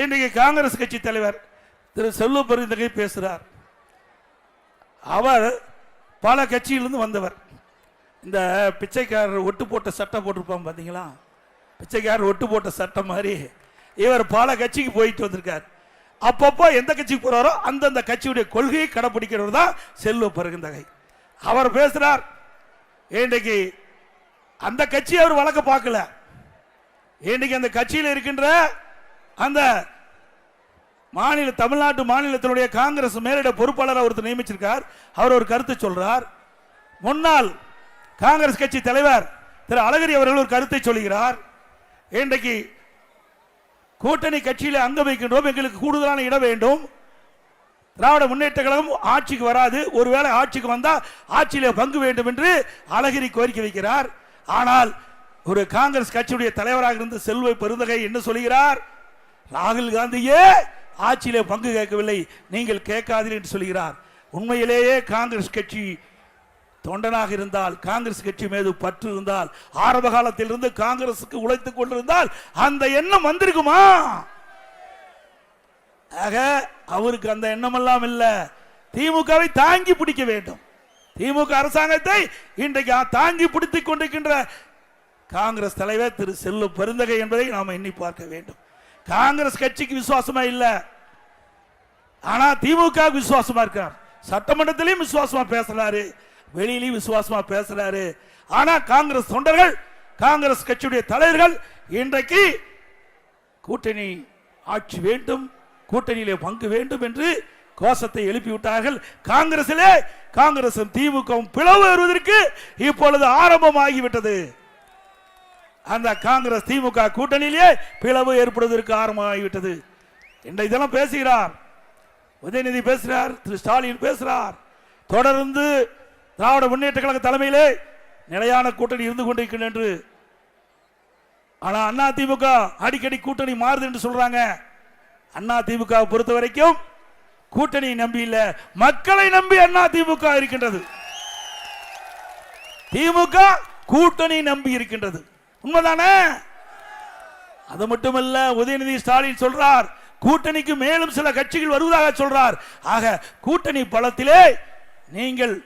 இன்றைக்கு காங்கிரஸ் கட்சி தலைவர் திரு செல்வ பெருந்தகை பேசுகிறார் அவர் பல கட்சியிலிருந்து வந்தவர். இந்த பிச்சைக்காரர் ஒட்டு போட்ட சட்டம் போட்டிருப்பான் பார்த்தீங்களா பிச்சைக்காரர் ஒட்டு போட்ட சட்டம் மாதிரி இவர் பல கட்சிக்கு போயிட்டு வந்திருக்கார். அப்பப்போ எந்த கட்சிக்கு போகிறாரோ அந்தந்த கட்சியுடைய கொள்கையை கடைப்பிடிக்கிறவர் தான் செல்வ பெருந்தகை. அவர் பேசுகிறார் இன்றைக்கு அந்த கட்சி அவர் வழக்க பார்க்கல. இன்றைக்கு அந்த கட்சியில் இருக்கின்ற அந்த மாநில தமிழ்நாட்டு மாநிலத்தினுடைய காங்கிரஸ் மேலிட பொறுப்பாளர் ஒருத்தர் நியமிச்சிருக்கார். அவர் ஒரு கருத்து சொல்றார். முன்னாள் காங்கிரஸ் கட்சி தலைவர் திரு அழகிரி அவர்கள் ஒரு கருத்தை சொல்கிறார். இன்றைக்கு கூட்டணி கட்சியில் அங்க வைக்கின்றோம். எங்களுக்கு கூடுதலான இடம் வேண்டும். திராவிட முன்னேற்ற கழகம் ஆட்சிக்கு வராது. ஒருவேளை ஆட்சிக்கு வந்தால் ஆட்சியில் பங்கு வேண்டும் என்று அழகிரி கோரிக்கை வைக்கிறார். ஆனால் ஒரு காங்கிரஸ் கட்சியுடைய தலைவராக இருந்து செல்வ பெருந்தகை என்ன சொல்கிறார்? ராகுல் காந்தியே ஆட்சியிலே பங்கு கேட்கவில்லை. நீங்கள் கேட்காதீர்கள் என்று சொல்கிறார். உண்மையிலேயே காங்கிரஸ் கட்சி தொண்டனாக இருந்தால் காங்கிரஸ் கட்சி மீது பற்று இருந்தால் ஆரம்ப காலத்தில் இருந்து காங்கிரசுக்கு உழைத்துக் கொண்டிருந்தால் அந்த எண்ணம் வந்திருக்குமா? ஆக அவருக்கு அந்த எண்ணம் எல்லாம் இல்லை. திமுகவை தாங்கி பிடிக்க வேண்டும். திமுக அரசாங்கத்தை இன்றைக்கு தாங்கி பிடித்துக் கொண்டிருக்கின்ற காங்கிரஸ் தலைவர் திரு செல்லு பெருந்தகை என்பதை நாம் எண்ணி பார்க்க வேண்டும். காங்கிரஸ் கட்சிக்கு விசுவாசமா இல்ல. ஆனா திமுக விசுவாசமா இருக்கார். சட்டமன்றத்திலையும் விசுவாசமா பேசுறாரு. வெளியிலையும் விசுவாசமா பேசுறாரு. ஆனா காங்கிரஸ் தொண்டர்கள் காங்கிரஸ் கட்சியுடைய தலைவர்கள் இன்றைக்கு கூட்டணி ஆட்சி வேண்டும் கூட்டணியிலே பங்கு வேண்டும் என்று கோஷத்தை எழுப்பிவிட்டார்கள். காங்கிரசிலே காங்கிரசும் திமுகவும் பிளவு வருவதற்கு இப்பொழுது ஆரம்பமாகிவிட்டது. அந்த காங்கிரஸ் திமுக கூட்டணியிலேயே பிளவு ஏற்படுவதற்கு ஆரம்பமாகிவிட்டது. என்ற இதெல்லாம் பேசுகிறார். உதயநிதி பேசுகிறார் திரு ஸ்டாலின் பேசுகிறார் தொடர்ந்து திராவிட முன்னேற்ற கழக தலைமையிலே நிலையான கூட்டணி இருந்து கொண்டிருக்கிறது என்று. ஆனால் அண்ணா திமுக அடிக்கடி கூட்டணி மாறுது என்று சொல்றாங்க. அண்ணா திமுக பொறுத்த வரைக்கும் கூட்டணியை நம்பி இல்ல மக்களை நம்பி அண்ணா திமுக இருக்கின்றது. திமுக கூட்டணி நம்பி இருக்கின்றது. உண்மைதானே? அது மட்டுமல்ல உதயநிதி ஸ்டாலின் சொல்றார் கூட்டணிக்கு மேலும் சில கட்சிகள் வருவதாக சொல்றார். ஆக கூட்டணி பலத்திலே நீங்கள்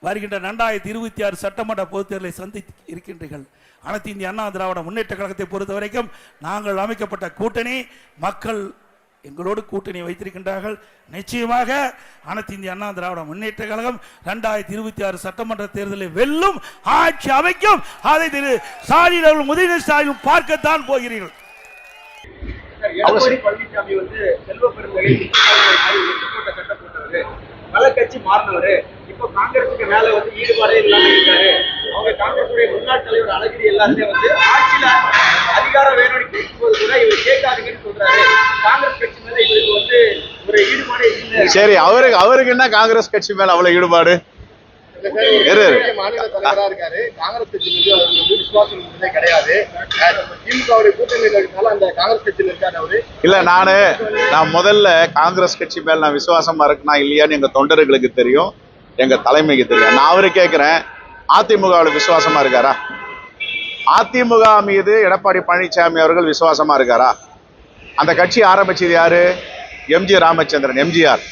வருகின்ற ரெண்டாயிரத்தி இருபத்தி ஆறு சட்டமன்ற பொதுத் தேர்தலை சந்தித்து இருக்கின்றீர்கள். அனைத்து இந்திய அண்ணா திராவிட முன்னேற்ற கழகத்தை பொறுத்த வரைக்கும் நாங்கள் அமைக்கப்பட்ட கூட்டணி மக்கள் எங்களோடு கூட்டணி வைத்திருக்கின்றார்கள். நிச்சயமாக அனைத்து இந்திய அண்ணா திராவிட முன்னேற்ற கழகம் ரெண்டாயிரத்தி இருபத்தி ஆறு சட்டமன்ற தேர்தலில் வெல்லும் ஆட்சி அமைக்கும். அதை திரு ஸ்டாலின் அவர்கள் முதலமைச்சர் ஸ்டாலின் பார்க்கத்தான் போகிறீர்கள். பழனிசாமி வந்து செல்வ பெருந்தகை சட்டம் போட்டவரு பல கட்சி மாறினவர் இப்போ காங்கிரஸுக்கு மேல வந்து ஈடுபாடே இல்லாம இருக்காரு. அவங்க காங்கிரசுடைய முன்னாள் தலைவர் அழகிரி எல்லாருமே வந்து ஆட்சியில அதிகாரம் வேணும்னு கேட்கும்போது கூட இவர் கேட்காதீங்கன்னு சொல்றாரு காங்கிரஸ் கட்சி மேல இவருக்கு வந்து ஒரு ஈடுபாடே இல்லை சரி அவருக்கு அவருக்கு என்ன காங்கிரஸ் கட்சி மேல அவ்வளவு ஈடுபாடு? இல்ல நானு நான் முதல்ல காங்கிரஸ் கட்சி மேல நான் விசுவாசமா இருக்கனா இல்லையான்னு எங்க தொண்டர்களுக்கு தெரியும். எங்க தலைமைக்கு தெரியும். நான் அவரு கேட்கிறேன் அதிமுகவில் விசுவாசமா இருக்காரா? அதிமுக மீது எடப்பாடி பழனிசாமி அவர்கள் விசுவாசமா இருக்காரா? அந்த கட்சி ஆரம்பிச்சது யாரு? எம்ஜி ராமச்சந்திரன் எம்ஜிஆர்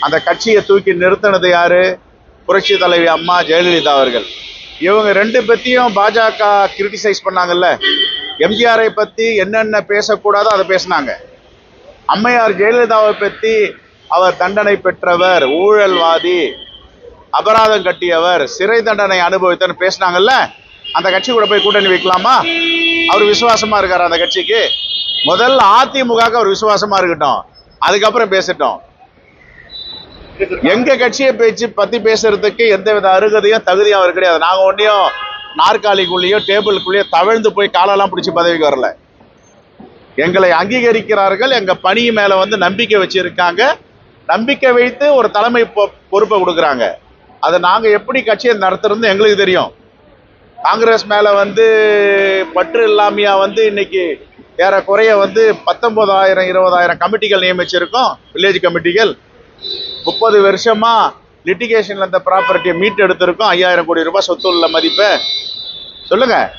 அந்த கட்சியை தூக்கி நிறுத்தினது யாரு? புரட்சி தலைவி அம்மா ஜெயலலிதா அவர்கள். இவங்க ரெண்டு பற்றியும் பாஜக கிரிட்டிசைஸ் பண்ணாங்கல்ல. எம்ஜிஆரை பத்தி என்னென்ன பேசக்கூடாதோ அதை பேசினாங்க. அம்மையார் ஜெயலலிதாவை பத்தி அவர் தண்டனை பெற்றவர் ஊழல்வாதி அபராதம் கட்டியவர் சிறை தண்டனை அனுபவித்தன்னு பேசினாங்கல்ல. அந்த கட்சி கூட போய் கூட்டணி வைக்கலாமா? அவர் விசுவாசமா இருக்கார் அந்த கட்சிக்கு? முதல்ல அதிமுக அவர் விசுவாசமா இருக்கட்டும். அதுக்கப்புறம் பேசட்டும். எங்க கட்சியை பேச்சு பத்தி பேசுறதுக்கு எந்த வித அருகதையும் தகுதியும் அவர் கிடையாது. நாங்க ஒன்றையும் நாற்காலிக்குள்ளேயோ டேபிளுக்குள்ளேயோ தவழ்ந்து போய் காலெல்லாம் பிடிச்சி பதவிக்கு வரல. எங்களை அங்கீகரிக்கிறார்கள் எங்க பணி மேல வந்து நம்பிக்கை வச்சிருக்காங்க. நம்பிக்கை வைத்து ஒரு தலைமை பொ- பொறுப்பை கொடுக்குறாங்க. அதை நாங்க எப்படி கட்சியை நடத்துறதுன்னு எங்களுக்கு தெரியும். காங்கிரஸ் மேல வந்து பற்று இல்லாமையா வந்து இன்னைக்கு ஏறக்குறைய வந்து பத்தொன்பதாயிரம் இருபதாயிரம் கமிட்டிகள் நியமிச்சிருக்கோம். வில்லேஜ் கமிட்டிகள். முப்பது வருஷமா லிட்டிகேஷன்ல இந்த ப்ராப்பர்ட்டியை மீட் எடுத்திருக்கோம். ஐயாயிரம் கோடி ரூபாய் சொத்து உள்ள மதிப்பை. சொல்லுங்க.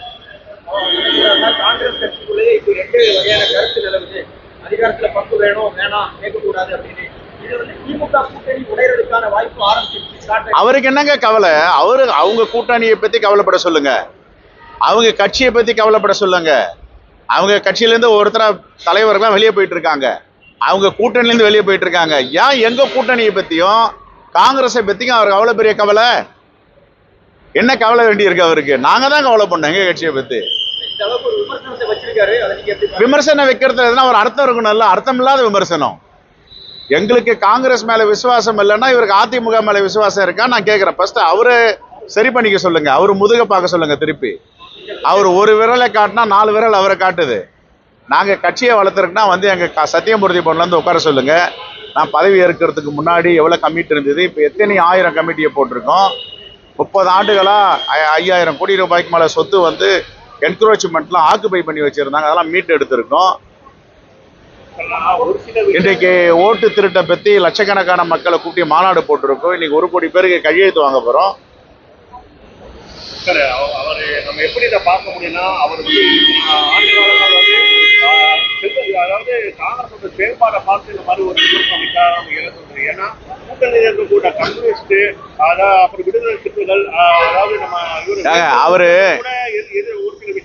அதிகாரத்துல பங்கு வேணும் வேணாம் கேட்கக்கூடாது அப்படின்னு. அவருக்கு என்னங்க கவலை? அவரு அவங்க கூட்டணியை பத்தி கவலைப்பட சொல்லுங்க. அவங்க கட்சியை பத்தி கவலைப்பட சொல்லுங்க. அவங்க கட்சியில இருந்து ஒருத்தர தலைவர்கள்லாம் வெளியே போயிட்டு இருக்காங்க அவங்க கூட்டணில இருந்து வெளியே போயிட்டு இருக்காங்க ஏன் எங்க கூட்டணியை பத்தியும் காங்கிரஸை பற்றியும் அவருக்கு அவ்வளவு பெரிய கவலை? என்ன கவலை வேண்டி இருக்கு அவருக்கு? நாங்க தான் கவலை பண்ணோம் எங்க கட்சியை பத்தி. விமர்சனம் வைக்கிறது எதுனா ஒரு அர்த்தம் இருக்கணும்ல அர்த்தம் இல்லாத விமர்சனம். எங்களுக்கு காங்கிரஸ் மேல விசுவாசம் இல்லைன்னா இவருக்கு அதிமுக மேல விசுவாசம் இருக்கா? நான் கேட்கிறேன் ஃபர்ஸ்ட் அவரு சரி பண்ணிக்க சொல்லுங்க. அவர் முதுக பார்க்க சொல்லுங்க திருப்பி. அவர் ஒரு விரலை காட்டினா நாலு விரல் அவரை காட்டுது. நாங்க கட்சியை வளர்த்துருக்குன்னா வந்து எங்க க- சத்தியமூர்த்தி பொண்ணுல இருந்து உட்கார சொல்லுங்க. நான் பதவி ஏற்கிறதுக்கு முன்னாடி எவ்வளவு கமிட்டி இருந்தது? இப்போ எத்தனை ஆயிரம் கமிட்டியை போட்டிருக்கோம்? முப்பது ஆண்டுகளா ஐயாயிரம் கோடி ரூபாய்க்கு மேல சொத்து வந்து என்க்ரோச்மெண்ட்லாம் ஆக்குபை பண்ணி வச்சிருந்தாங்க. அதெல்லாம் மீட்டு எடுத்திருக்கோம். இன்றைக்கு ஓட்டு திருட்டை பத்தி லட்சக்கணக்கான மக்களை கூட்டி மாநாடு போட்டிருக்கோம். இன்னைக்கு ஒரு கோடி பேருக்கு கையெழுத்து வாங்க போகிறோம் சார் அவர் நம்ம எப்படி இதை பார்க்க முடியும்னா அவர் வந்து அதாவது காங்கிரஸோட செயல்பாடை பார்த்து இந்த மாதிரி ஒரு வைக்க நம்ம என்ன சொல்றது ஏன்னா கூட்டணியில் இருக்கக்கூடிய கம்யூனிஸ்ட் அதாவது அப்புறம் விடுதலை ஆஹ், அதாவது நம்ம அவரு கூட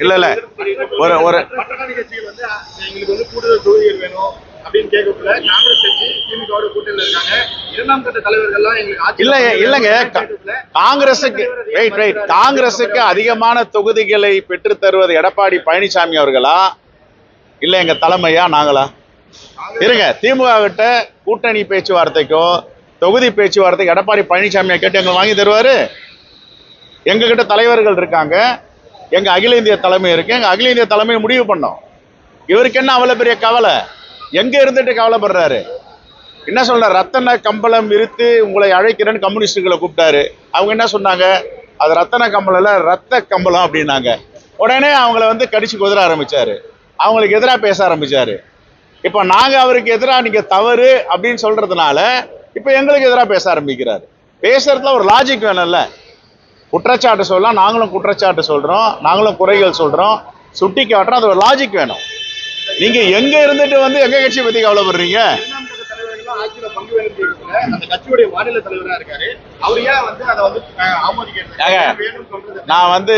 இல்ல, இல்ல. ஒரு ஒரு மற்றக்காணி கட்சிகள் வந்து எங்களுக்கு வந்து கூடுதல் தொகுதிகள் வேணும். அப்படின்னு கேட்கக்குள்ள காங்கிரஸ் கட்சி திமுகவோட கூட்டணியில் இருக்காங்க. இரண்டாம் கட்ட தலைவர்கள்லாம் எங்களுக்கு ஆட்சி இல்ல இல்லங்க. காங்கிரசுக்கு ரைட் ரைட் காங்கிரசுக்கு அதிகமான தொகுதிகளை பெற்று தருவது எடப்பாடி பழனிசாமி அவர்களா? இல்ல எங்க தலைமையா நாங்களா? இருங்க திமுக கிட்ட கூட்டணி பேச்சுவார்த்தைக்கோ தொகுதி பேச்சுவார்த்தைக்கு எடப்பாடி பழனிசாமியை கேட்டு எங்களை வாங்கி தருவாரு? எங்க கிட்ட தலைவர்கள் இருக்காங்க. எங்க அகில இந்திய தலைமை இருக்கு. எங்க அகில இந்திய தலைமை முடிவு பண்ணோம். இவருக்கு என்ன அவ்வளவு பெரிய கவலை? எங்க இருந்துட்டு கவலைப்படுறாரு? என்ன சொல்ற ரத்தன கம்பளம் விரித்து உங்களை அழைக்கிறேன்னு கம்யூனிஸ்டுகளை கூப்பிட்டாரு. அவங்க என்ன சொன்னாங்க? அது ரத்தன கம்பளம்ல ரத்த கம்பளம் அப்படின்னாங்க. உடனே அவங்கள வந்து கடிச்சு குதிர ஆரம்பிச்சாரு. அவங்களுக்கு எதிராக பேச ஆரம்பிச்சாரு. இப்போ நாங்க அவருக்கு எதிராக நீங்கள் தவறு அப்படின்னு சொல்றதுனால இப்போ எங்களுக்கு எதிராக பேச ஆரம்பிக்கிறாரு. பேசுறதுல ஒரு லாஜிக் வேணும்ல. குற்றச்சாட்டு சொல்லலாம் நாங்களும் குற்றச்சாட்டு சொல்றோம் நாங்களும் குறைகள் சொல்றோம். சுட்டி காட்டுறோம் அது ஒரு லாஜிக் வேணும். நீங்க எங்க இருந்துட்டு வந்து எங்க கட்சியை பத்தி கவலைப்படுறீங்க? நான் வந்து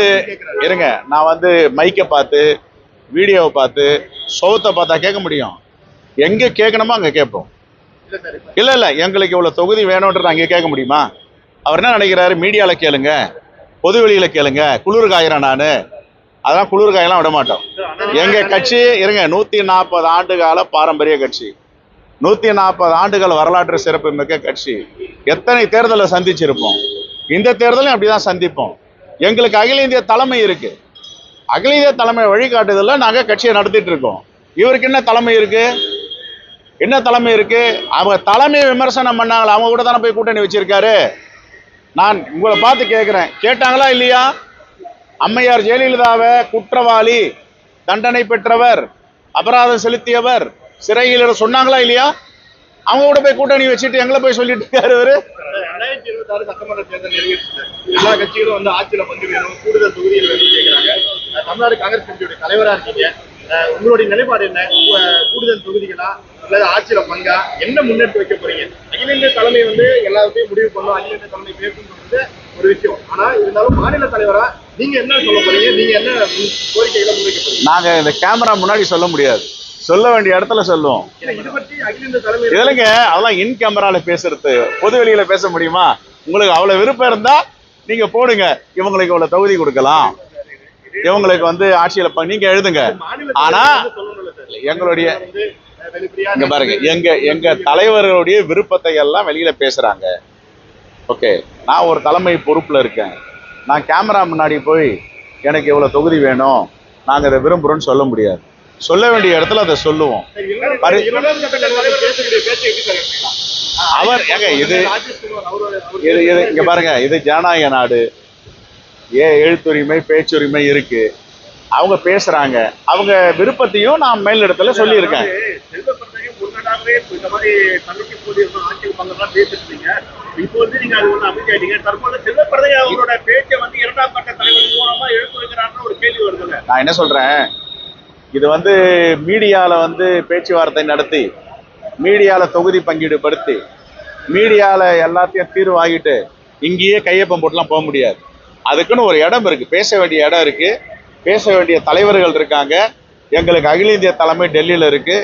இருங்க நான் வந்து மைக்கை பார்த்து வீடியோவை பார்த்து சோத்தை பார்த்தா கேட்க முடியும். எங்க கேட்கணுமோ அங்க கேட்போம். இல்ல இல்ல எங்களுக்கு இவ்வளவு தொகுதி வேணும்ன்றது அங்கே கேட்க முடியுமா? அவர் என்ன நினைக்கிறாரு? மீடியால கேளுங்க. பொது வெளியில கேளுங்க. குளிர் காயிறேன் நானு. அதெல்லாம் குளிர் காயெல்லாம் விட மாட்டோம் எங்க கட்சி இருங்க நூத்தி நாற்பது ஆண்டு கால பாரம்பரிய கட்சி. நூத்தி நாற்பது ஆண்டுகள் வரலாற்று சிறப்பு மிக்க கட்சி. எத்தனை தேர்தலை சந்திச்சிருப்போம்? இந்த தேர்தலையும் அப்படிதான் சந்திப்போம். எங்களுக்கு அகில இந்திய தலைமை இருக்கு. அகில இந்திய தலைமை வழிகாட்டுதல்ல நாங்க கட்சியை நடத்திட்டு இருக்கோம். இவருக்கு என்ன தலைமை இருக்கு? என்ன தலைமை இருக்கு? அவங்க தலைமையை விமர்சனம் பண்ணாங்களா அவங்க கூட தானே போய் கூட்டணி வச்சிருக்காரு? நான் உங்களை பார்த்து கேட்கிறேன் கேட்டாங்களா இல்லையா? அம்மையார் ஜெயலலிதாவை குற்றவாளி தண்டனை பெற்றவர் அபராதம் செலுத்தியவர் சிறையில் சொன்னாங்களா இல்லையா? அவங்க கூட போய் கூட்டணி வச்சுட்டு எங்களை போய் சொல்லிட்டு இருக்காரு இவரு. ரெண்டாயிரத்தி இருபத்தி ஆறு சட்டமன்ற தேர்தல் நிறைவேற்று எல்லா கட்சிகளும் வந்து ஆட்சியில பங்கு வேணும் கூடுதல் தொகுதிகள் வேணும் கேட்கிறாங்க. தமிழ்நாடு காங்கிரஸ் கட்சியுடைய தலைவரா இருக்கீங்க. அஹ், உங்களுடைய நிலைப்பாடு என்ன? உங்க கூடுதல் தொகுதிகளா? அல்லது ஆட்சியில பங்கா? என்ன முன்னெடுத்து வைக்க போறீங்க? அகில இந்திய தலைமை வந்து எல்லாத்தையும் முடிவு பண்ணும் அகில இந்திய தலைமை பேசும் சொல்றது ஒரு விஷயம். ஆனா இருந்தாலும் மாநில தலைவரா நீங்க என்ன சொல்ல போறீங்க? நீங்க என்ன கோரிக்கைகளை முன்வைக்க போறீங்க? நாங்க இந்த கேமரா முன்னாடி சொல்ல முடியாது. சொல்ல வேண்டிய இடத்துல சொல்லுவோம். இதுலங்க அதெல்லாம் இன் கேமரால பேசுறது. பொது வெளியில பேச முடியுமா? உங்களுக்கு அவ்வளவு விருப்பம் இருந்தா நீங்க போடுங்க. இவங்களுக்கு இவ்வளவு தொகுதி கொடுக்கலாம். இவங்களுக்கு வந்து ஆட்சியில நீங்க எழுதுங்க. ஆனா எங்களுடைய இங்க பாருங்க எங்க எங்க தலைவர்களுடைய விருப்பத்தை எல்லாம் வெளியில பேசுறாங்க. ஓகே நான் ஒரு தலைமை பொறுப்புல இருக்கேன். நான் கேமரா முன்னாடி போய் எனக்கு இவ்வளவு தொகுதி வேணும். நாங்க இதை விரும்புறோம்னு சொல்ல முடியாது. சொல்ல வேண்டிய இடத்துல அதை சொல்லுவோம்? அவர் ஏங்க இது இது இது இங்க பாருங்க இது ஜனநாயக நாடு. ஏ எழுத்துரிமை பேச்சுரிமை இருக்கு. அவங்க பேசுறாங்க. அவங்க விருப்பத்தையும் நான் மேலிடத்துல சொல்லியிருக்கேன். இப்போ வந்து நீங்க அது ஒண்ணு அமைதியாயிட்டீங்க தற்போது செல்வப்பிரதை அவரோட பேச்சை வந்து இரண்டாம் கட்ட தலைவர் மூலமா எடுத்துருக்கிறான்னு ஒரு கேள்வி வருதுல்ல. நான் என்ன சொல்றேன்? இது வந்து மீடியால வந்து பேச்சுவார்த்தை நடத்தி மீடியால தொகுதி பங்கீடு படுத்தி மீடியால எல்லாத்தையும் தீர்வாகிட்டு இங்கேயே கையப்பம் போட்டுலாம் போக முடியாது. அதுக்குன்னு ஒரு இடம் இருக்கு. பேச வேண்டிய இடம் இருக்கு. பேச வேண்டிய தலைவர்கள் இருக்காங்க. எங்களுக்கு அகில இந்திய தலைமை டெல்லியில் இருக்கு.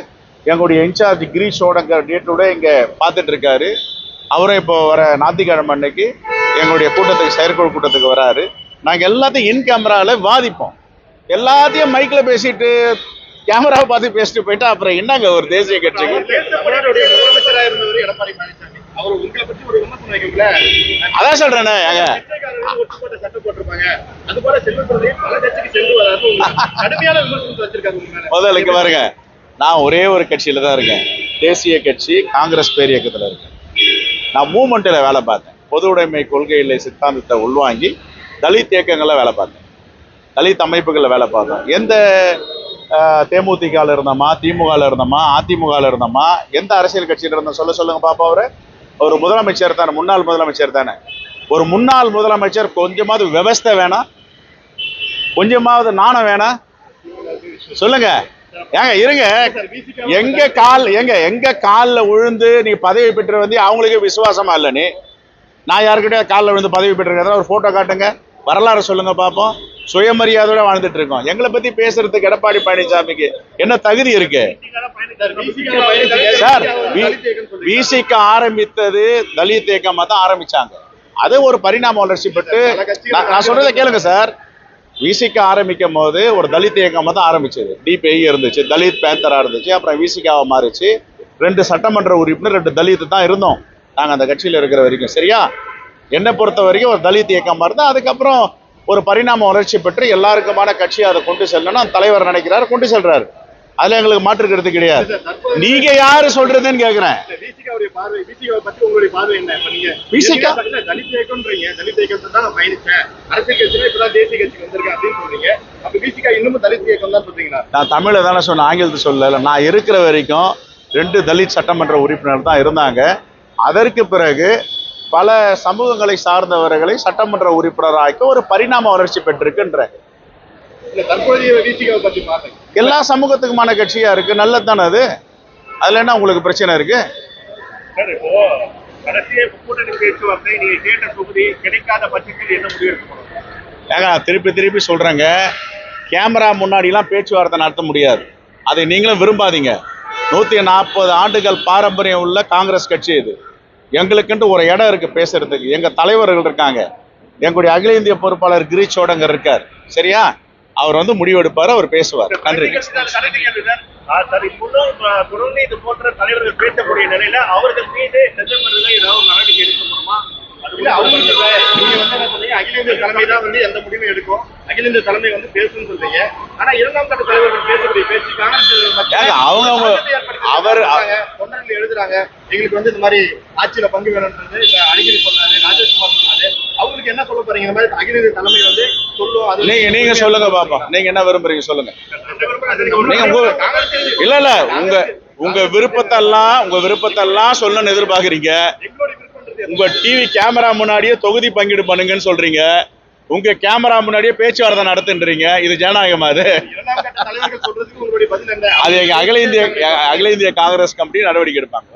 எங்களுடைய இன்சார்ஜ் கிரீஷ் சோடங்கர் டேட்டோட இங்கே பார்த்துட்டு இருக்காரு. அவரும் இப்போ வர ஞாயிற்றுக்கிழமை அன்னைக்கு எங்களுடைய கூட்டத்துக்கு செயற்குழு கூட்டத்துக்கு வராரு. நாங்கள் எல்லாத்தையும் இன் கேமராவில் வாதிப்போம். எல்லாத்தையும் மைக்கில் பேசிட்டு கேமராவை பார்த்து பேசிட்டு போயிட்டா அப்புறம் என்னங்க ஒரு தேசிய கட்சிக்கு அதான் சொல்றேனே ஏங்க. பிச்சைக்காரர்கள் ஒட்டு போட்ட சட்டம் போட்டிருப்பாங்க. அது போல செல்வத்துறை பல கட்சிக்கு சென்று வராது கடுமையான விமர்சனத்தை வச்சிருக்காங்க உங்க மேல. முதல்ல இங்க பாருங்க. நான் ஒரே ஒரு கட்சியில தான் இருக்கேன். தேசிய கட்சி காங்கிரஸ் பேர் இயக்கத்துல இருக்கேன். நான் மூமெண்ட்டில் வேலை பார்த்தேன். பொது உடைமை கொள்கையில சித்தாந்தத்தை உள்வாங்கி தலித் இயக்கங்களில் வேலை பார்த்தேன். தலித் அமைப்புகளில் வேலை பார்த்தோம் எந்த தேமுதிகவில் இருந்தோமா திமுகவில் இருந்தோமா அதிமுகவில் இருந்தோமா எந்த அரசியல் கட்சியில் இருந்தோம் சொல்ல சொல்லுங்க பாப்பா அவரு. ஒரு முதலமைச்சர் தானே முன்னாள் முதலமைச்சர் தானே. ஒரு முன்னாள் முதலமைச்சர் கொஞ்சமாவது விவஸ்தை வேணாம் கொஞ்சமாவது நாணம் வேணாம் சொல்லுங்க. ஏங்க இருங்க. எங்க கால் எங்க எங்க கால்ல விழுந்து நீ பதவி பெற்று வந்து அவங்களுக்கே விசுவாசமா இல்ல நீ? நான் யாருக்கிட்டே காலில் விழுந்து பதவி பெற்றிருக்கேன் ஒரு போட்டோ காட்டுங்க. வரலாறு சொல்லுங்க பார்ப்போம் சுயமரியாதையோட வாழ்ந்துட்டு இருக்கோம். எங்களை பத்தி பேசுறதுக்கு எடப்பாடி பழனிசாமிக்கு என்ன தகுதி இருக்கு? சார் விசிக்கு ஆரம்பித்தது தலித் இயக்கமா தான் ஆரம்பிச்சாங்க. அது ஒரு பரிணாம வளர்ச்சி பெற்று நான் நான் சொல்றதை கேளுங்க சார். விசிக்க ஆரம்பிக்கும் போது ஒரு தலித் இயக்கமாக தான் ஆரம்பிச்சது. டிபிஐ இருந்துச்சு தலித் பேத்தராக இருந்துச்சு அப்புறம் விசிகாவா மாறிச்சு. ரெண்டு சட்டமன்ற உறுப்பினர் ரெண்டு தலித்து தான் இருந்தோம். நாங்கள் அந்த கட்சியில் இருக்கிற வரைக்கும். சரியா? என்னை பொறுத்த வரைக்கும் ஒரு தலித் இயக்கமாக இருந்தால் அதுக்கப்புறம் ஒரு பரிணாம வளர்ச்சி பெற்று எல்லாருக்குமான கட்சி அதை கொண்டு செல்லணும் தலைவர் நினைக்கிறார் கொண்டு செல்றாரு. அதுல எங்களுக்கு மாற்று கருத்து கிடையாது. நீங்க யாரு சொல்றதுன்னு கேக்குறேன். நான் இயக்கம் தான் சொன்னேன் ஆங்கிலத்தை சொல்லல. நான் இருக்கிற வரைக்கும் ரெண்டு தலித் சட்டமன்ற உறுப்பினர் தான் இருந்தாங்க. அதற்கு பிறகு பல சமூகங்களை சார்ந்தவர்களை சட்டமன்ற உறுப்பினராக்க ஒரு பரிணாம வளர்ச்சி பெற்றிருக்குன்ற எல்லா சமூகத்துக்குமான கட்சியா இருக்கு நல்லது தானே அது? அதுல என்ன உங்களுக்கு பிரச்சனை இருக்கு? ஏங்க திருப்பி திருப்பி சொல்றேங்க. கேமரா முன்னாடிலாம் பேச்சுவார்த்தை நடத்த முடியாது. அதை நீங்களும் விரும்பாதீங்க. நூத்தி நாற்பது ஆண்டுகள் பாரம்பரியம் உள்ள காங்கிரஸ் கட்சி இது. எங்களுக்குன்ட்டு ஒரு இடம் இருக்கு பேசுறதுக்கு. எங்க தலைவர்கள் இருக்காங்க. எங்களுடைய அகில இந்திய பொறுப்பாளர் கிரீஷ் சோடங்கர் இருக்கார். சரியா? அவர் வந்து முடிவெடுப்பார் அவர் பேசுவார். நன்றி. சார் இப்போதும் தொடர்ந்து இது போன்ற தலைவர்கள் பேசக்கூடிய நிலையில அவர்கள் மீது செந்தமரில் ஏதாவது நடவடிக்கை எடுக்க முடியுமா? இல்ல அவங்களுக்கு இல்ல. நீங்க வந்து என்ன சொன்னீங்க? அகில இந்திய தலைமை தான் வந்து எந்த முடிவும் எடுக்கும்? அகில இந்திய தலைமை வந்து பேசுன்னு சொல்றீங்க. ஆனா இரண்டாம் கட்ட தலைவர்கள் பேசக்கூடிய பேச்சு காங்கிரஸ் ஏற்படுத்தி அவர்-. தொண்டர்கள் எழுதுறாங்க. எங்களுக்கு வந்து இந்த மாதிரி ஆட்சியில பங்கு வேணும்ன்றது அழகிரி சொன்னாரு ராஜேஷ்குமார் சொன்னாரு. அவங்களுக்கு என்ன சொல்ல போறீங்க? இந்த மாதிரி அகில தலைமை வந்து சொல்லும் அது நீங்க நீங்க சொல்லுங்க பாப்பா. நீங்க என்ன விரும்புறீங்க சொல்லுங்க. நீங்க உங்க- இல்ல இல்ல. உங்க உங்க விருப்பத்தெல்லாம் உங்க விருப்பத்தெல்லாம் சொல்லணும்னு எதிர்பார்க்கறீங்க. உங்க டிவி கேமரா முன்னாடியே தொகுதி பங்கீடு பண்ணுங்கன்னு சொல்றீங்க. உங்க கேமரா முன்னாடியே பேச்சுவார்த்தை நடத்துன்றீங்க. இது ஜனநாயகமா அது? அது அகில இந்திய அகில இந்திய காங்கிரஸ் கமிட்டி நடவடிக்கை எடுப்பாங்க.